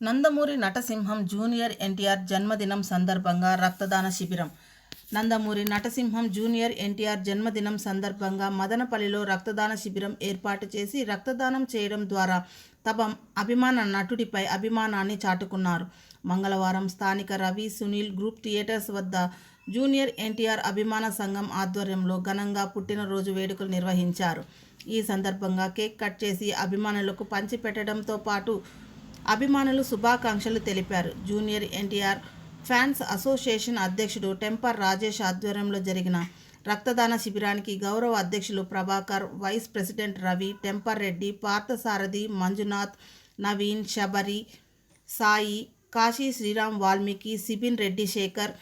Nandamuri నటసింహం junior NTR జన్మదినం సందర్భంగా రక్తదాన శిబిరం. నందమూరి నటసింహం జూనియర్ ఎన్టీఆర్ జన్మదినం సందర్భంగా మదనపల్లిలో రక్తదాన శిబిరం ఏర్పాటు చేసి రక్తదానం చేయడం ద్వారా తమ అభిమాన నటుడిపై అభిమానాన్ని చాటుకున్నారు. మంగళవారం స్థానిక రవి సునీల్ గ్రూప్ థియేటర్స్ వద్ద జూనియర్ ఎన్టీఆర్ అభిమాన సంఘం ఆధ్వర్యంలో ఘనంగా పుట్టినరోజు వేడుకలు నిర్వహించారు. ఈ సందర్భంగా కేక్ కట్ చేసి అభిమానులకు పంచిపెట్టడంతో పాటు అభిమానులు శుభాకాంక్షలు తెలిపారు. జూనియర్ ఎన్టీఆర్ ఫ్యాన్స్ అసోసియేషన్ అధ్యక్షుడు టెంపర్ రాజేష్ ఆధ్వర్యంలో జరిగిన రక్తదాన శిబిరానికి గౌరవ అధ్యక్షులు Prabhakar vice president Ravi Temper Reddy Parthasarathy Manjunath Naveen Sabari Sai Kashi Sriram Valmiki Sibin Reddy Sekhar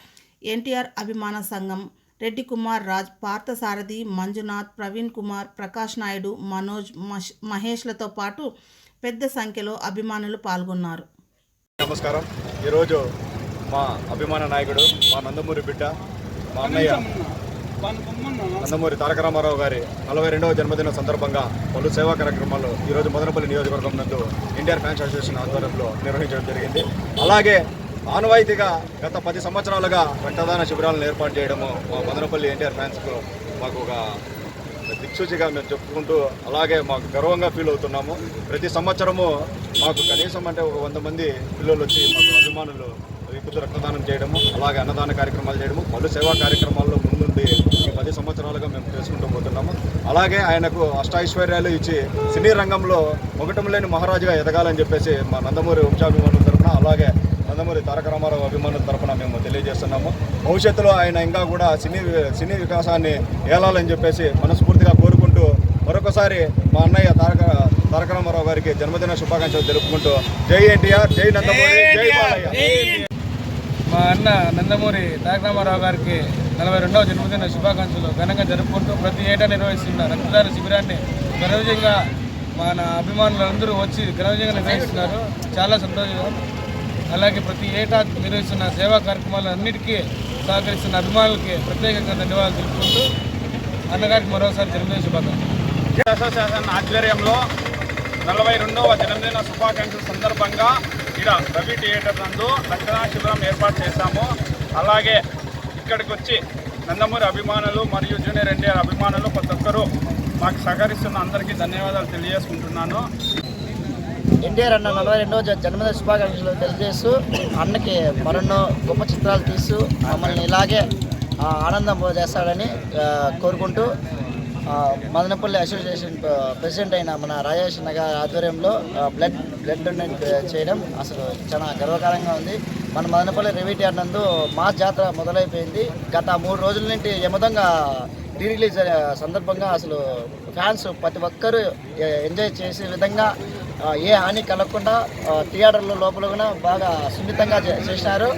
NTR అభిమాన సంఘం రెడ్డి కుమార్ రాజ్ పార్థసారథి మంజునాథ్ ప్రవీణ్ కుమార్ ప్రకాష్ నాయుడు మనోజ్ మష్- మహేష్లతో పాటు పెద్ద సంఖ్యలో అభిమానులు పాల్గొన్నారు. నమస్కారం. ఈరోజు మా అభిమాన నాయకుడు మా నందమూరి బిడ్డ మా అన్నయ్య నందమూరి తారక రామారావు గారి నలభై రెండవ జన్మదిన సందర్భంగా పలు సేవా కార్యక్రమాలు ఈరోజు మదనపల్లి నియోజకవర్గం నందు ఎన్టీఆర్ ఫ్యాన్స్ అసోసియేషన్ ఆధ్వర్యంలో నిర్వహించడం జరిగింది. అలాగే ఆనవాయితీగా గత పది సంవత్సరాలుగా రక్తదాన శిబిరాలను ఏర్పాటు చేయడము మా మదనపల్లి ఎన్టీఆర్ ఫ్యాన్స్కు మాకు ఒక దిక్సూచిగా మేము చెప్పుకుంటూ అలాగే మాకు గర్వంగా ఫీల్ అవుతున్నాము. ప్రతి సంవత్సరము మాకు కనీసం అంటే ఒక వంద మంది పిల్లలు వచ్చి మాకు అభిమానులు విపుత రక్తదానం చేయడము అలాగే అన్నదాన కార్యక్రమాలు చేయడము పలు సేవా కార్యక్రమాల్లో ముందుండి ఈ పది సంవత్సరాలుగా మేము చేసుకుంటూ పోతున్నాము. అలాగే ఆయనకు అష్టైశ్వర్యాలు ఇచ్చి సినీ రంగంలో మొగటం లేని మహారాజుగా ఎదగాలని చెప్పేసి మా నందమూరి వంశాభిమానుల తరఫున అలాగే నందమూరి తారక రామారావు అభిమానుల తరఫున మేము తెలియజేస్తున్నాము. భవిష్యత్తులో ఆయన ఇంకా కూడా సినీ సినీ వికాసాన్ని ఏలాలని చెప్పేసి మనస్ఫూర్తిగా కోరుకుంటూ మరొకసారి మా అన్నయ్య తారక తారక రామారావు గారికి జన్మదిన శుభాకాంక్షలు తెలుపుకుంటూ జై ఎన్టీఆర్ జై నందమూరి జై బాలయ్య. మా అన్న నందమూరి తారక రామారావు గారికి నలభై రెండవ జన్మదిన శుభాకాంక్షలు ఘనంగా జరుపుకుంటూ ప్రతి ఏటా నిర్వహిస్తున్న రక్తదాన శిబిరాన్ని ఘనవిజయంగా మన అభిమానులందరూ వచ్చి ఘనవిజయంగా నిర్వహిస్తున్నారు. చాలా సంతోషం. అలాగే ప్రతి ఏటా నిర్వహిస్తున్న సేవా కార్యక్రమాలు అన్నిటికీ సహకరిస్తున్న అభిమానులకి ప్రత్యేకంగా ధన్యవాదాలు తెలుపుకుంటూ అన్నగారికి మరోసారి జన్మదిన శుభాకాంక్షలు. అసోసియేషన్ ఆధ్వర్యంలో నలభై రెండవ జన్మదిన శుభాకాంక్షల సందర్భంగా ఇక్కడ రవి థియేటర్ నందు రక్తదాన శిబిరం ఏర్పాటు చేశాము. అలాగే ఇక్కడికి వచ్చి నందమూరి అభిమానులు మరియు జూనియర్ ఎన్టీఆర్ అభిమానులు ప్రతి ఒక్కరూ మాకు సహకరిస్తున్న అందరికీ ధన్యవాదాలు తెలియజేసుకుంటున్నాను. ఎన్టీఆర్ అన్న నలభై రెండవ జన్మదిన శుభాకాంక్షలు తెలియజేస్తూ అన్నకి మరెన్నో గొప్ప చిత్రాలు తీస్తూ మమ్మల్ని ఇలాగే ఆనందం చేస్తాడని కోరుకుంటూ మదనపల్లి అసోసియేషన్ ప్రెసిడెంట్ అయిన మన రాజేష్ నగర్ ఆధ్వర్యంలో బ్లడ్ బ్లడ్ డొనేట్ చేయడం అసలు చాలా గర్వకారంగా ఉంది. మన మదనపల్లి రెవిటిఆర్ నందు మా జాతర మొదలైపోయింది. గత మూడు రోజుల నుండి యమదంగా రీ రిలీజ్ సందర్భంగా అసలు ఫ్యాన్స్ ప్రతి ఒక్కరూ ఎంజాయ్ చేసే విధంగా ఏ హాని కలగకుండా థియేటర్ల లోపల కూడా బాగా సున్నితంగా చే- చేసినారు